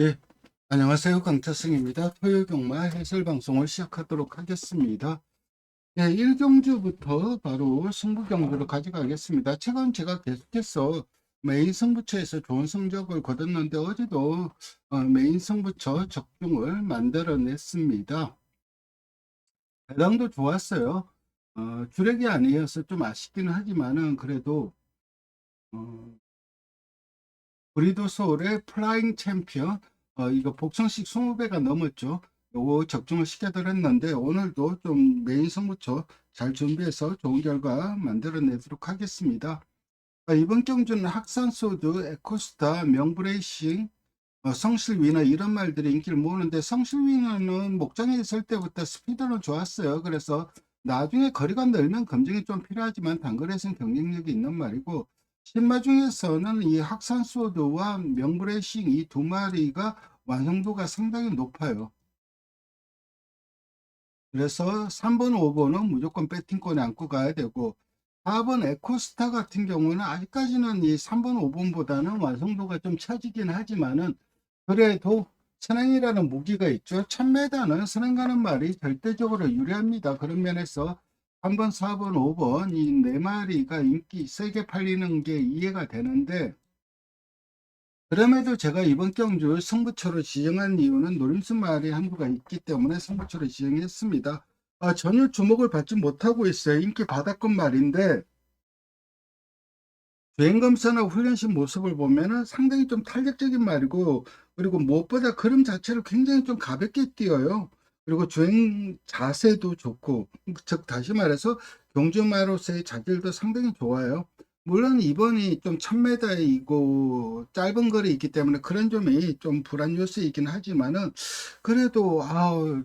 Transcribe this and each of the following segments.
예, 안녕하세요. 강태승입니다. 토요 경마 해설 방송을 시작하도록 하겠습니다. 예, 1경주부터 바로 승부 경주로 가져가겠습니다. 최근 제가 계속해서 메인 승부처에서 좋은 성적을 거뒀는데 어제도 어, 메인 승부처 적중을 만들어냈습니다. 배당도 좋았어요. 어, 주력이 아니어서 좀 아쉽기는 하지만은 그래도 어, 브리도 소울의 플라잉 챔피언 어, 이거 복선식 20배가 넘었죠. 요거 적중을 시켜드렸는데 오늘도 좀 메인 승부처 잘 준비해서 좋은 결과 만들어내도록 하겠습니다. 어, 이번 경주는 학산소드, 에코스타, 명브레이싱, 어, 성실위너 이런 말들이 인기를 모으는데 성실위너는 목장에 있을 때부터 스피드는 좋았어요. 그래서 나중에 거리가 늘면 검증이 좀 필요하지만 단거리에서는 경쟁력이 있는 말이고 신마 중에서는 이 학산소드와 명브레이싱 이 두 마리가 완성도가 상당히 높아요. 그래서 3번, 5번은 무조건 배팅권에 안고 가야 되고 4번 에코스타 같은 경우는 아직까지는 이 3번, 5번보다는 완성도가 좀 처지긴 하지만은 그래도 선행이라는 무기가 있죠. 1000m는 선행 가는 말이 절대적으로 유리합니다. 그런 면에서 3번, 4번, 5번 이 네 마리가 인기 세게 팔리는 게 이해가 되는데 그럼에도 제가 이번 경주 승부처로 지정한 이유는 노림수 말이 한두가 있기 때문에 승부처로 지정했습니다. 아, 전혀 주목을 받지 못하고 있어요. 인기 바닥권 말인데 주행검사나 훈련식 모습을 보면 은 상당히 좀 탄력적인 말이고 그리고 무엇보다 그림 자체를 굉장히 좀 가볍게 뛰어요. 그리고 주행 자세도 좋고 즉 다시 말해서 경주마로서의 자질도 상당히 좋아요. 물론 이번이 좀 1000m이고 짧은 거리 있기 때문에 그런 점이 좀 불안 요소이긴 하지만은 그래도 아우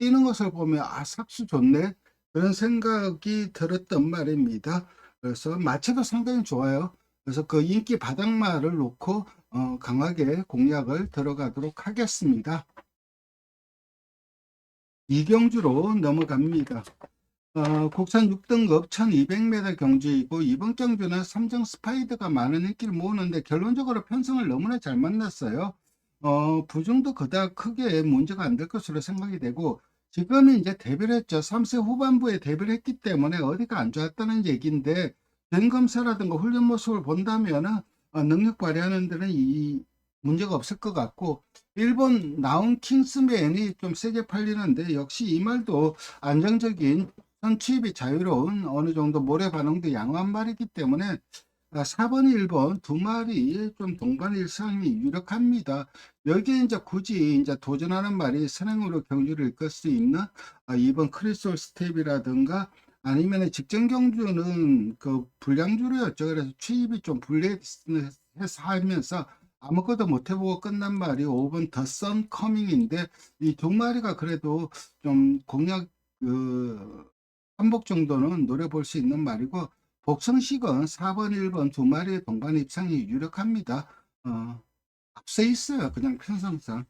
뛰는 것을 보면 아 삭수 좋네 그런 생각이 들었던 말입니다. 그래서 마체도 상당히 좋아요. 그래서 그 인기 바닥말을 놓고 어, 강하게 공략을 들어가도록 하겠습니다. 이경주로 넘어갑니다. 어, 국산 6등급 1200m 경주이고 이번 경주는 삼성 스파이드가 많은 인기를 모으는데 결론적으로 편성을 너무나 잘 만났어요. 어, 부중도 그닥 크게 문제가 안 될 것으로 생각이 되고 지금은 이제 데뷔를 했죠. 3세 후반부에 데뷔를 했기 때문에 어디가 안 좋았다는 얘기인데 변검사라든가 훈련 모습을 본다면 은 어, 능력 발휘하는 데는 이 문제가 없을 것 같고 일본 나온 킹스맨이 좀 세게 팔리는데 역시 이 말도 안정적인 선취입이 자유로운 어느 정도 모래 반응도 양호한 말이기 때문에 4번, 1번 두 마리 좀 동반 일상이 유력합니다. 여기에 이제 굳이 이제 도전하는 말이 선행으로 경주를 이끌 수 있는 2번 크리솔 스텝이라든가 아니면 직전 경주는 그 불량주로였죠. 그래서 취입이 좀 불리해서 하면서 아무것도 못 해보고 끝난 말이 5번 더선 커밍인데 이 두 마리가 그래도 좀 공략 그 한복 정도는 노려볼 수 있는 말이고 복성식은 4번, 1번 두 마리의 동반 입상이 유력합니다. 어, 앞서 있어요. 그냥 편성상.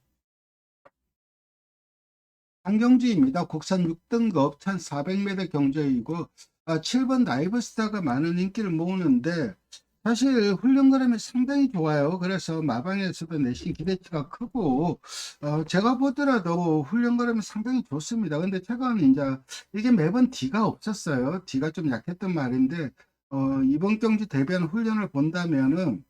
한경주입니다. 국산 6등급 1400m 경주이고 아, 7번 나이브스타가 많은 인기를 모으는데 사실 훈련 그램이 상당히 좋아요. 그래서 마방에서도 내신 기대치가 크고 어, 제가 보더라도 훈련 그램이 상당히 좋습니다. 근데 최근 이제 이게 매번 D가 없었어요. D가 좀 약했던 말인데 어, 이번 경주 대변 훈련을 본다면은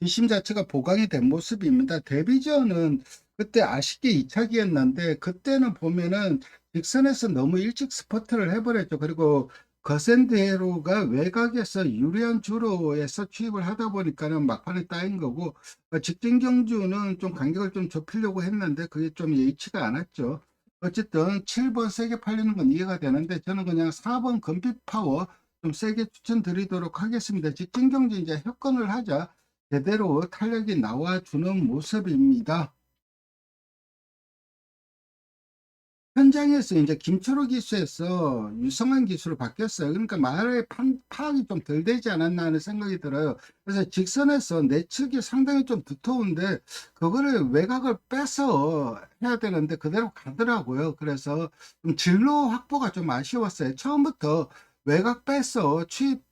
뒷심 자체가 보강이 된 모습입니다. 데뷔전은 그때 아쉽게 2차 기였는데 그때는 보면은 직선에서 너무 일찍 스퍼트를 해버렸죠. 그리고 거센대로가 외곽에서 유리한 주로에서 취입을 하다 보니까는 막판에 따인 거고 어, 직진 경주는 좀 간격을 좀 좁히려고 했는데 그게 좀 예의치가 않았죠. 어쨌든 7번 세게 팔리는 건 이해가 되는데 저는 그냥 4번 금빛 파워 좀 세게 추천드리도록 하겠습니다. 직진 경주 이제 협건을 하자 제대로 탄력이 나와주는 모습입니다. 현장에서 이제 김철호 기수에서 유성환 기수로 바뀌었어요. 그러니까 말의 판, 파악이 좀 덜 되지 않았나 하는 생각이 들어요. 그래서 직선에서 내측이 상당히 좀 두터운데 그거를 외곽을 빼서 해야 되는데 그대로 가더라고요. 그래서 좀 진로 확보가 좀 아쉬웠어요. 처음부터 외곽 빼서 취입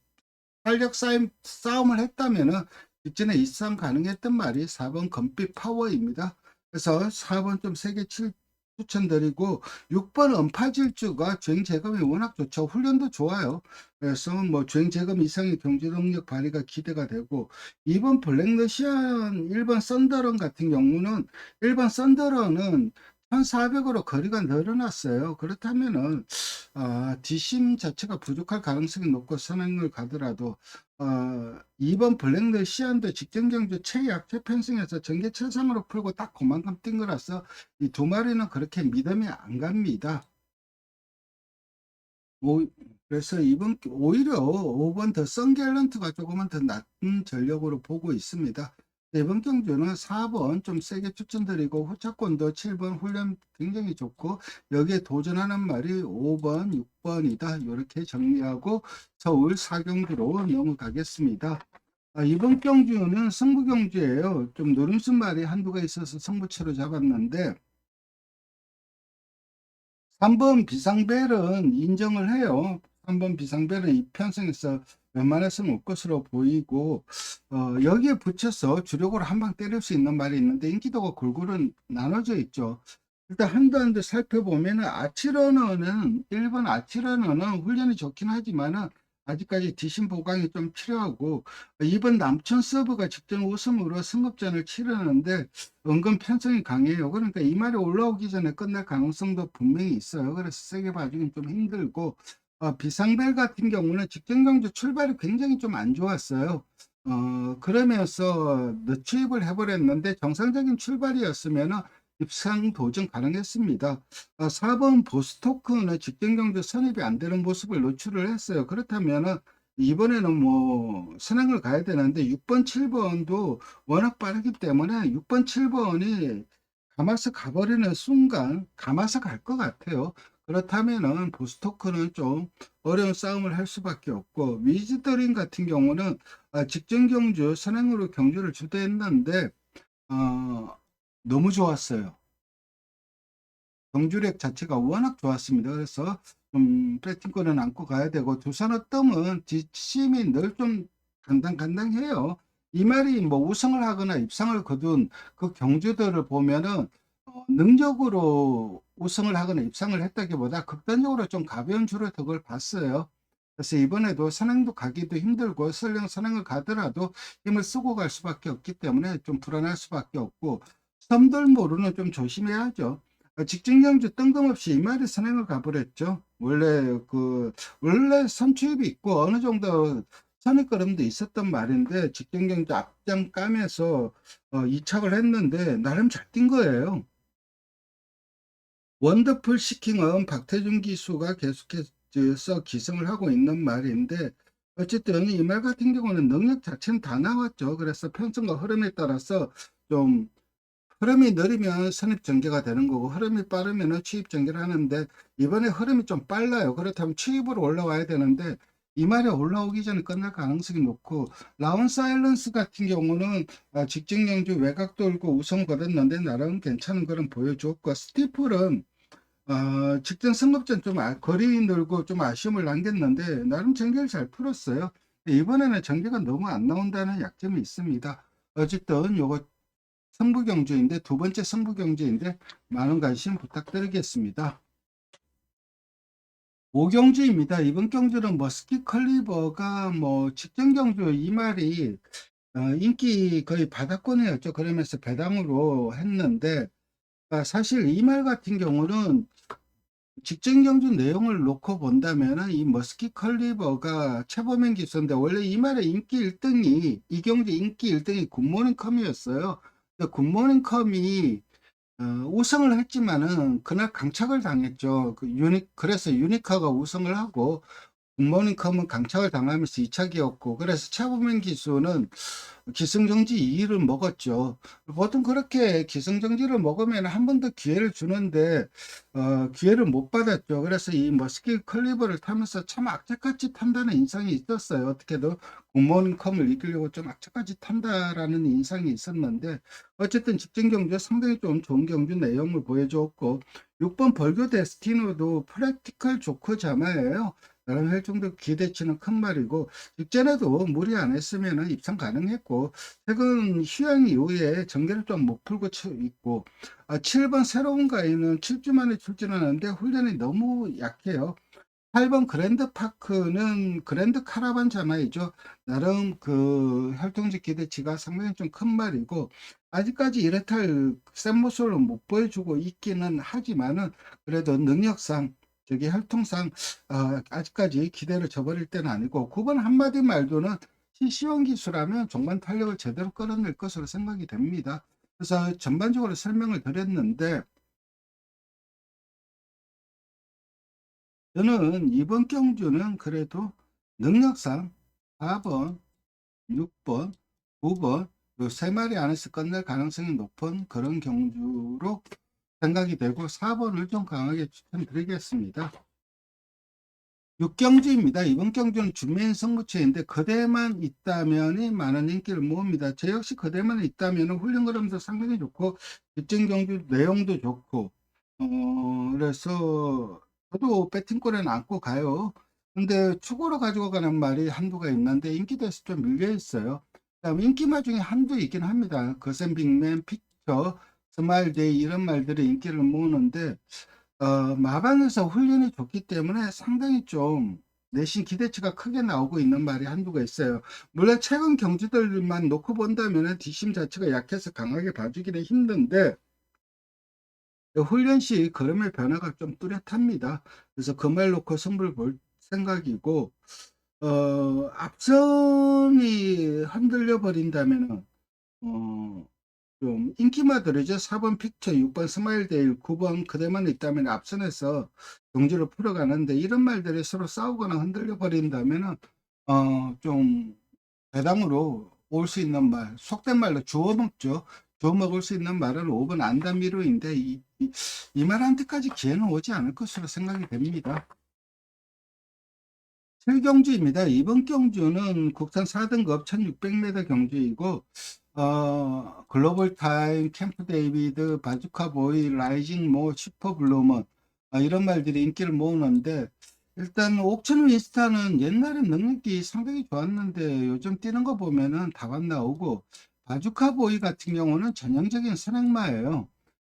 탄력 싸움, 싸움을 했다면은 직전에 입상 가능했던 말이 4번 금빛 파워입니다. 그래서 4번 좀 세게 칠 추천드리고 6번 음파질주가 주행 재검이 워낙 좋죠. 훈련도 좋아요. 그래서 뭐 주행 재검 이상의 경제 능력 발휘가 기대가 되고 2번 블랙러시안 1번 썬더런 같은 경우는 1번 썬더런은 1400으로 거리가 늘어났어요. 그렇다면은 아, 뒷심 자체가 부족할 가능성이 높고 선행을 가더라도 어, 2번 블랙러시안도 직전 경주 최약체 편승에서 전개 최상으로 풀고 딱 그만큼 뛴 거라서 이 두 마리는 그렇게 믿음이 안 갑니다. 오, 그래서 이번 오히려 5번 더 썬갤런트가 조금은 더 낮은 전력으로 보고 있습니다. 이번 경주는 4번 좀 세게 추천드리고 후차권도 7번 훈련 굉장히 좋고 여기에 도전하는 말이 5번, 6번이다. 이렇게 정리하고 서울 4경주로 넘어가겠습니다. 아, 이번 경주는 승부 경주예요. 좀 노림수 말이 한두가 있어서 승부처로 잡았는데 3번 비상벨은 인정을 해요. 3번 비상벨은 이 편성에서 웬만해서는 올 것으로 보이고 어, 여기에 붙여서 주력으로 한 방 때릴 수 있는 말이 있는데 인기도가 골고루 나눠져 있죠. 일단 한두 살펴보면 은 아치러너는 1번 아치러너는 훈련이 좋긴 하지만 은 아직까지 디심 보강이 좀 필요하고 이번 남천 서브가 직전 우승으로 승급전을 치르는데 은근 편성이 강해요. 그러니까 이 말이 올라오기 전에 끝날 가능성도 분명히 있어요. 그래서 세게 봐주긴 좀 힘들고 어, 비상벨 같은 경우는 직전 경주 출발이 굉장히 좀 안 좋았어요. 어, 그러면서 늦추입을 해버렸는데 정상적인 출발이었으면은 입상 도전 가능했습니다. 어, 4번 보스토크는 직전 경주 선입이 안 되는 모습을 노출을 했어요. 그렇다면은 이번에는 뭐 선행을 가야 되는데 6번, 7번도 워낙 빠르기 때문에 6번, 7번이 감아서 가버리는 순간 감아서 갈 것 같아요. 그렇다면은 보스토크는 좀 어려운 싸움을 할 수밖에 없고 위즈더링 같은 경우는 아, 직전 경주 선행으로 경주를 주도했는데 어, 너무 좋았어요. 경주력 자체가 워낙 좋았습니다. 그래서 좀 배팅권은 안고 가야 되고 두산어 뜸은 뒷심이 늘 좀 간당간당해요. 이 말이 뭐 우승을 하거나 입상을 거둔 그 경주들을 보면은 어, 능력으로 우승을 하거나 입상을 했다기보다 극단적으로 좀 가벼운 줄을 덕을 봤어요. 그래서 이번에도 선행도 가기도 힘들고 설령 선행을 가더라도 힘을 쓰고 갈 수밖에 없기 때문에 좀 불안할 수밖에 없고 섬들모르는 좀 조심해야죠. 어, 직전 경주 뜬금없이 이 말이 선행을 가버렸죠. 원래 그 원래 선취입이 있고 어느 정도 선입걸음도 있었던 말인데 직전 경주 앞장 까면서 어, 이착을 했는데 나름 잘 뛴 거예요. 원더풀 시킹은 박태준 기수가 계속해서 기승을 하고 있는 말인데 어쨌든 이 말 같은 경우는 능력 자체는 다 나왔죠. 그래서 편성과 흐름에 따라서 좀 흐름이 느리면 선입 전개가 되는 거고 흐름이 빠르면 취입 전개를 하는데 이번에 흐름이 좀 빨라요. 그렇다면 취입으로 올라와야 되는데 이 말이 올라오기 전에 끝날 가능성이 높고 라운 사일런스 같은 경우는 아, 직전 경주 외곽 돌고 우승 거뒀는데 나름 괜찮은 그런 보여줬고 스티플은 어, 직전 승급전 좀 아, 거리 늘고 좀 아쉬움을 남겼는데 나름 전개를 잘 풀었어요. 이번에는 전개가 너무 안 나온다는 약점이 있습니다. 어쨌든 요거 승부 경주인데 두 번째 승부 경주인데 많은 관심 부탁드리겠습니다. 5경주입니다. 이번 경주는 머스키 컬리버가 뭐 직전 경주 이 말이 어, 인기 거의 바닥권이었죠. 그러면서 배당으로 했는데 아, 사실 이 말 같은 경우는 직전 경주 내용을 놓고 본다면은 이 머스키 컬리버가 최범행 기수인데 원래 이 말의 인기 1등이 이 경주 인기 1등이 굿모닝 컴이었어요. 굿모닝 컴이 어, 우승을 했지만은 그날 강착을 당했죠. 그 유니, 그래서 유니카가 우승을 하고 굿모닝 컴은 강착을 당하면서 2차기였고 그래서 차범행 기수는 기승정지 2위를 먹었죠. 보통 그렇게 기승정지를 먹으면 한 번 더 기회를 주는데 어, 기회를 못 받았죠. 그래서 이 머스키 클리버를 타면서 참 악착같이 탄다는 인상이 있었어요. 어떻게든 굿모닝 컴을 이기려고 좀 악착같이 탄다라는 인상이 있었는데 어쨌든 직전 경주 상당히 좀 좋은 경주 내용을 보여줬고 6번 벌교 데스티노도 프랙티컬 조커 자마예요. 나름 혈중도 기대치는 큰 말이고 직전에도 무리 안 했으면 입상 가능했고 최근 휴양 이후에 전개를 좀 못 풀고 치- 있고 아, 7번 새로운 가이는 7주 만에 출전하는데 훈련이 너무 약해요. 8번 그랜드 파크는 그랜드 카라반 자마이죠. 나름 그 활동적 기대치가 상당히 좀 큰 말이고 아직까지 이렇탈 센 모습을 못 보여주고 있기는 하지만은 그래도 능력상 저기 활동상 어, 아직까지 기대를 저버릴 때는 아니고 9번 한마디 말도는 시시원 기수라면 종반 탄력을 제대로 끌어낼 것으로 생각이 됩니다. 그래서 전반적으로 설명을 드렸는데 저는 이번 경주는 그래도 능력상 4번, 6번, 9번 요 세 마리 안에서 끝날 가능성이 높은 그런 경주로 생각이 되고 4번을 좀 강하게 추천드리겠습니다. 6경주입니다. 이번 경주는 주민 선구체인데 그대만 있다면이 많은 인기를 모읍니다. 저 역시 그대만 있다면 훈련 그림도 상당히 좋고 입증 경주 내용도 좋고 어 그래서 저도 배팅권에는 안고 가요. 근데 축으로 가지고 가는 말이 한두가 있는데 인기도에서 좀 밀려 있어요. 그다음 인기말 중에 한두 있긴 합니다. 거센 빅맨, 픽처, 스마일데이 이런 말들이 인기를 모으는데 어, 마방에서 훈련이 좋기 때문에 상당히 좀 내신 기대치가 크게 나오고 있는 말이 한두가 있어요. 물론 최근 경주들만 놓고 본다면 뒷심 자체가 약해서 강하게 봐주기는 힘든데 훈련 시 걸음의 변화가 좀 뚜렷합니다. 그래서 그 말 놓고 승부를 볼 생각이고 어, 앞선이 흔들려 버린다면은 어, 좀 인기마들이죠. 4번 픽처, 6번 스마일데일, 9번 그대만 있다면 앞선에서 경주를 풀어가는데 이런 말들이 서로 싸우거나 흔들려 버린다면은 어, 좀 배당으로 올 수 있는 말, 속된 말로 주워 먹죠. 주워 먹을 수 있는 말은 5번 안담미로인데 이, 이, 이 말한테까지 기회는 오지 않을 것으로 생각이 됩니다. 7경주입니다. 이번 경주는 국산 4등급 1600m 경주이고 어, 글로벌 타임, 캠프 데이비드, 바주카 보이, 라이징 모, 슈퍼 블루먼 아, 이런 말들이 인기를 모으는데 일단 옥천 윈스타는 옛날에 능력이 상당히 좋았는데 요즘 뛰는 거 보면은 다관 나오고 바주카 보이 같은 경우는 전형적인 선행마예요.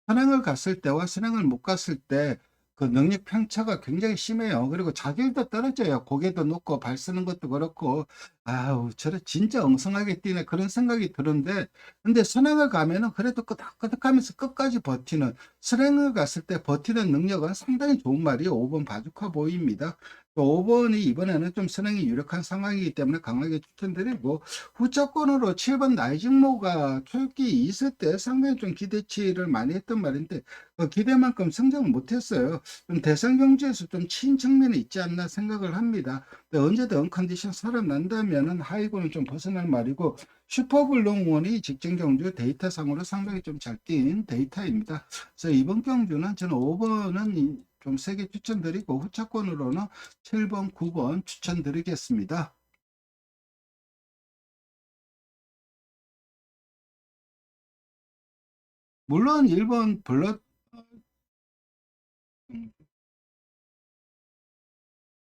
선행을 갔을 때와 선행을 못 갔을 때 그 능력 편차가 굉장히 심해요. 그리고 자질도 떨어져요. 고개도 높고 발 쓰는 것도 그렇고 아우 저래 진짜 엉성하게 뛰네 그런 생각이 드는데 근데 선행을 가면은 그래도 끄덕끄덕하면서 끝까지 버티는 선행을 갔을 때 버티는 능력은 상당히 좋은 말이에요. 5번 바주카 보이입니다. 또 5번이 이번에는 좀 선행이 유력한 상황이기 때문에 강하게 추천드리고 후차권으로 7번 나이징모가 초기 있을 때 상당히 좀 기대치를 많이 했던 말인데 그 기대만큼 성장을 못했어요. 좀 대상 경주에서 좀 치인 측면이 있지 않나 생각을 합니다. 언제든 컨디션 살아난다면은 하이고는 좀 벗어날 말이고 슈퍼블롱원이 직전 경주 데이터상으로 상당히 좀 잘 뛴 데이터입니다. 그래서 이번 경주는 저는 5번은 좀 세게 추천드리고 후차권으로는 7번, 9번 추천드리겠습니다. 물론 1번 블러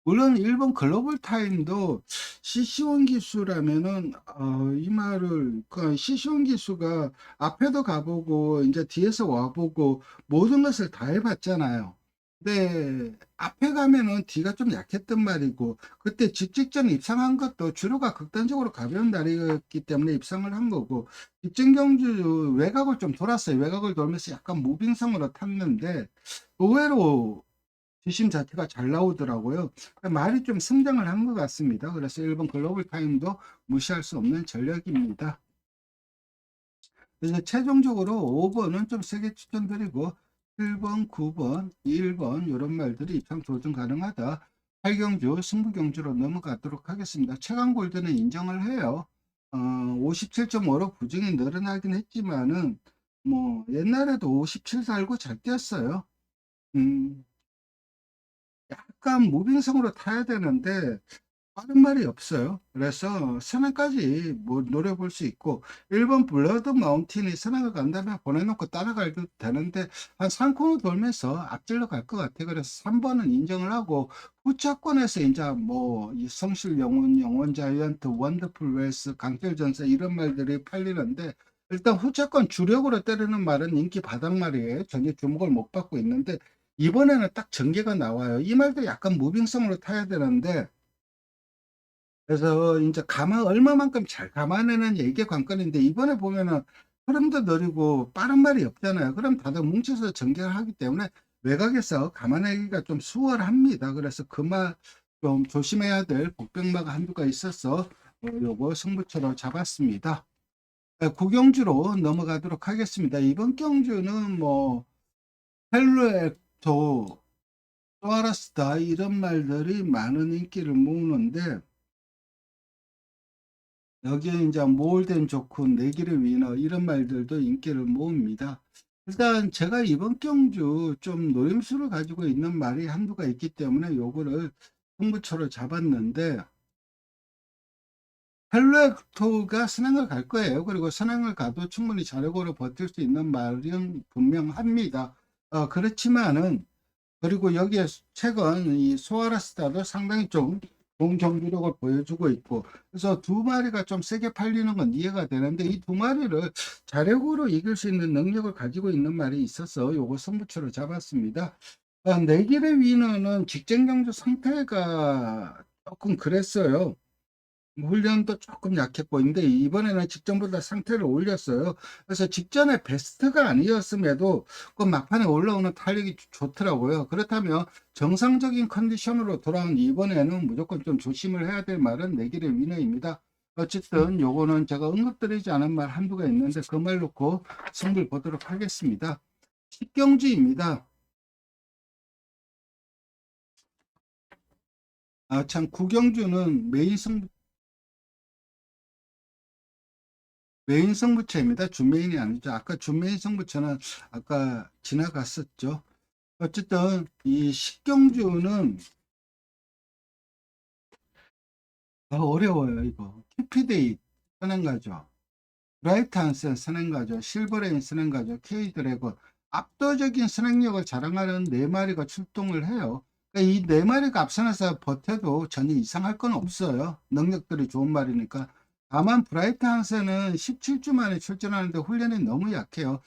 물론 일본 글로벌 타임도 시시원 기수라면은 어, 이 말을 그 시시원 기수가 앞에도 가보고 이제 뒤에서 와보고 모든 것을 다 해봤잖아요. 근데 앞에 가면은 뒤가 좀 약했던 말이고 그때 직직전 입상한 것도 주로가 극단적으로 가벼운 날이었기 때문에 입상을 한 거고 직전 경주 외곽을 좀 돌았어요. 외곽을 돌면서 약간 무빙성으로 탔는데 의외로 뒷심 자체가 잘 나오더라고요. 말이 좀 성장을 한 것 같습니다. 그래서 일본 글로벌 타임도 무시할 수 없는 전략입니다. 그래서 최종적으로 5번은 좀 세게 추천드리고 7번, 9번, 1번 이런 말들이 입상 조정 가능하다. 8경주, 승부경주로 넘어가도록 하겠습니다. 최강 골드는 인정을 해요. 어, 57.5로 부정이 늘어나긴 했지만은 뭐 옛날에도 57 살고 잘 뛰었어요. 음, 약간 무빙성으로 타야 되는데 빠른 말이 없어요. 그래서 선행까지 뭐 노려볼 수 있고 1번 블러드 마운틴이 선행을 간다면 보내놓고 따라가도 되는데 한 3코너 돌면서 앞질러 갈 것 같아요. 그래서 3번은 인정을 하고 후차권에서 이제 뭐이 성실 영혼, 영혼 자이언트, 원더풀 웨스, 강철 전사 이런 말들이 팔리는데 일단 후차권 주력으로 때리는 말은 인기 바닥말이에요. 전혀 주목을 못 받고 있는데 이번에는 딱 전개가 나와요. 이 말도 약간 무빙성으로 타야 되는데 그래서 인제 감안 얼마만큼 잘 감안해내느냐 이게 관건인데 이번에 보면은 흐름도 느리고 빠른 말이 없잖아요. 그럼 다들 뭉쳐서 전개를 하기 때문에 외곽에서 감안하기가 좀 수월합니다. 그래서 그말좀 조심해야 될 복병마가 한두가 있어서 어 요거 승부처로 잡았습니다. 예 구경주로 넘어가도록 하겠습니다. 이번 경주는 뭐 헬로엑토, 소아라스타 이런 말들이 많은 인기를 모으는데 여기에 인제 몰덴 조쿤, 내길의 위너 이런 말들도 인기를 모읍니다. 일단 제가 이번 경주 좀 노림수를 가지고 있는 말이 한두가 있기 때문에 요거를 승부처로 잡았는데 헬로엑토가 선행을 갈 거예요. 그리고 선행을 가도 충분히 자력으로 버틸 수 있는 말은 분명합니다. 어 그렇지만은 그리고 여기에 최근 이 소아라스타도 상당히 좀 좋은 경기력을 보여주고 있고 그래서 두 마리가 좀 세게 팔리는 건 이해가 되는데 이 두 마리를 자력으로 이길 수 있는 능력을 가지고 있는 말이 있어서 요거 승부처로 잡았습니다. 아 내길의 위너는 직전 경주 상태가 쪼끔 그랬어요. 뭐 훈련도 쪼끔 약해 보이는데 이번에는 직전보다 상태를 올렸어요. 그래서 직전에 베스트가 아니었음에도 그 막판에 올라오는 탄력이 좋 좋더라고요. 그렇다면 정상적인 컨디션으로 돌아온 이번에는 무조건 좀 조심을 해야 될 말은 내길의 위너입니다. 어쨌든 요거는 제가 언급드리지 않은 말 한두가 있는데 그 말 놓고 승부를 보도록 하겠습니다. 십경주입니다. 아 참 구경주는 메인 승부 메인 승부처입니다. 준메인이 아니죠. 아까 준메인 승부처는 아까 지나갔었죠. 어쨌든 이 십경주는 아 어려워요 이거. 큐피데이 선행가죠. 브라이트 한센 선행가죠. 실버레인 선행가죠. K-드래곤 압도적인 선행력을 자랑하는 4마리가 출동을 해요. 그러니까 이 4마리가 앞선에서 버텨도 전혀 이상할 건 없어요. 능력들이 좋은 말이니까. 다만 브라이트 한센은 17주 만에 출전하는데 훈련이 너무 약해요.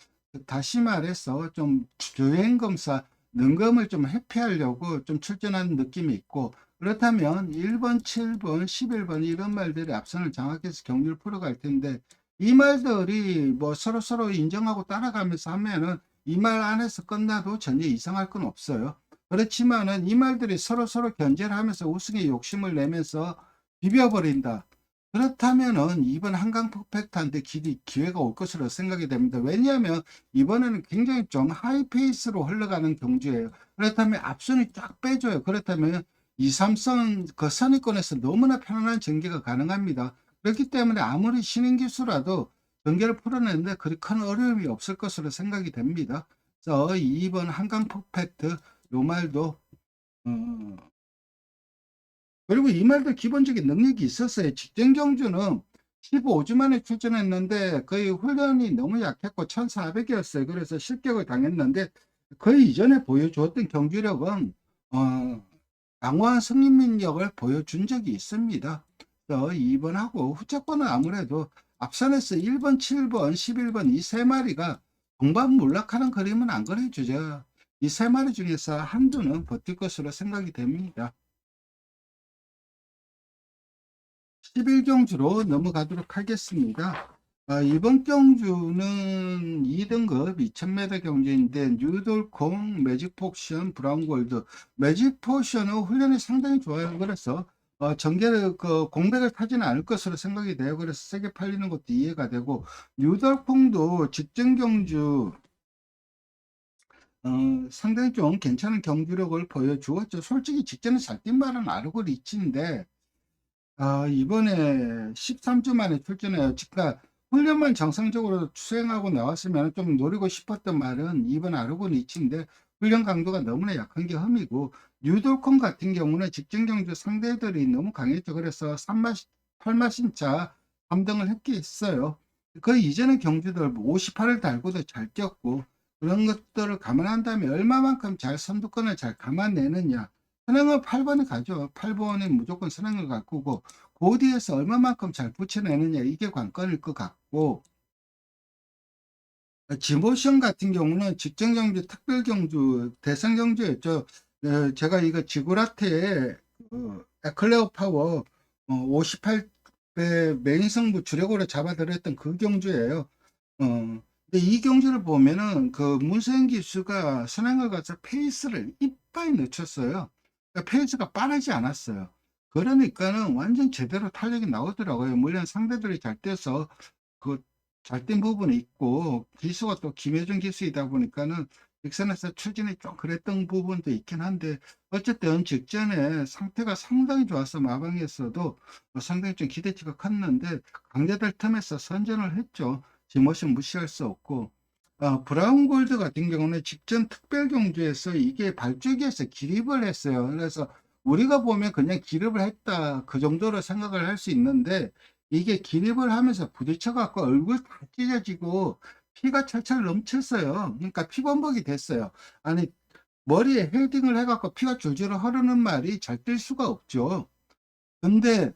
다시 말해서 좀 주행 검사 능검을 좀 회피하려고 좀 출전하는 느낌이 있고 그렇다면 1번, 7번, 11번 이런 말들이 앞선을 장악해서 경기를 풀어갈 텐데 이 말들이 뭐 서로서로 인정하고 따라가면서 하면은 이 말 안에서 끝나도 전혀 이상할 건 없어요. 그렇지만은 이 말들이 서로서로 견제를 하면서 우승에 욕심을 내면서 비벼버린다. 그렇다면은 이번 한강 퍼펙트한테 기 기회가 올 것으로 생각이 됩니다. 왜냐하면 이번에는 굉장히 좀 하이 페이스로 흘러가는 경주예요. 그렇다면 앞선이 쫙 빼줘요. 그렇다면 2, 3선 그 선위권에서 너무나 편안한 전개가 가능합니다. 그렇기 때문에 아무리 신인 기수라도 전개를 풀어내는데 그리 큰 어려움이 없을 것으로 생각이 됩니다. 그래서 2번 한강 퍼펙트 요 말도 어 그리고 이 말도 기본적인 능력이 있었어요. 직전 경주는 15주 만에 출전했는데 거의 훈련이 너무 약했고 1,400이었어요. 그래서 실격을 당했는데 그 이전에 보여주었던 경기력은 어 양호한 승리민력을 보여준 적이 있습니다. 그래서 2번하고 후차권은 아무래도 앞선에서 1번, 7번, 11번 이 세 마리가 동반 몰락하는 그림은 안 그려주죠. 이 세 마리 중에서 한두는 버틸 것으로 생각이 됩니다. 11경주로 넘어가도록 하겠습니다. 아, 이번 경주는 2등급 2000m 경주인데 뉴돌콩, 매직포션, 브라운골드 매직포션은 훈련이 상당히 좋아요. 그래서 어, 전개를 그 공백을 타지는 않을 것으로 생각이 돼요. 그래서 세게 팔리는 것도 이해가 되고 뉴돌콩도 직전 경주 어, 상당히 좀 괜찮은 경기력을 보여주었죠. 솔직히 직전에 잘 뛴 말은 아르고 리치인데 아 이번에 13주 만에 출전해요. 그러니까 훈련만 정상적으로 수행하고 나왔으면 좀 노리고 싶었던 말은 2번 아르곤 리치인데 훈련 강도가 너무나 약한 게 흠이고 뉴돌콘 같은 경우는 직전 경주 상대들이 너무 강했죠. 그래서 3마 8마신차 3등을 했겠어요. 그 이전의 경주들 58을 달고도 잘 뛰었고 그런 것들을 감안한다면 얼마만큼 잘 선두권을 잘 감안내느냐. 선행을 8번에 가죠. 8번에 무조건 선행을 가꾸고 그 뒤에서 얼마만큼 잘 붙여내느냐 이게 관건일 것 같고 지모션 같은 경우는 직전 경주, 특별 경주, 대선 경주였죠. 어, 제가 이거 지구라테의 어, 에클레오 파워 58배 메인 성부 주력으로 잡아들였던 그 경주예요. 어, 근데 이 경주를 보면은 그 문세영 기수가 선행을 가서 페이스를 이빨 늦췄어요. 그러니까 페이스가 빠르지 않았어요. 그러니까는 완전 제대로 탄력이 나오더라고요. 물론 상대들이 잘 뛰어서 그잘뛴 부분이 있고 기수가 또 김효준 기수이다 보니까는 직선에서 추진이 좀 그랬던 부분도 있긴 한데 어쨌든 직전에 상태가 상당히 좋아서 마방에서도 뭐 상당히 좀 기대치가 컸는데 강자들 틈에서 선전을 했죠. 지모션 무시할 수 없고 어, 브라운 골드 같은 경우는 직전 특별 경주에서 이게 발주기에서 기립을 했어요. 그래서 우리가 보면 그냥 기립을 했다 그 정도로 생각을 할 수 있는데 이게 기립을 하면서 부딪혀 갖고 얼굴 다 찢어지고 피가 철철 넘쳤어요. 그러니까 피범벅이 됐어요. 아니 머리에 헤딩을 해갖고 피가 줄줄 흐르는 말이 잘뛸 수가 없죠. 근데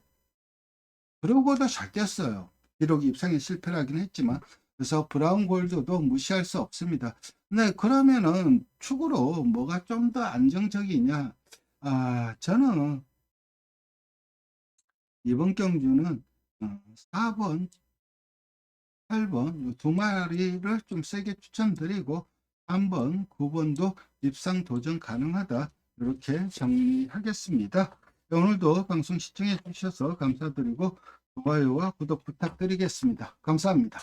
그러고도 잘 뛰었어요. 비록 입상에 실패를 하긴 했지만 그래서 브라운 골드도 무시할 수 없습니다. 네, 그러면은 축으로 뭐가 좀 더 안정적이냐? 아, 저는 이번 경주는 어, 4번, 8번 두 마리를 좀 세게 추천드리고 3번, 9번도 입상 도전 가능하다. 이렇게 정리하겠습니다. 오늘도 방송 시청해 주셔서 감사드리고 좋아요와 구독 부탁드리겠습니다. 감사합니다.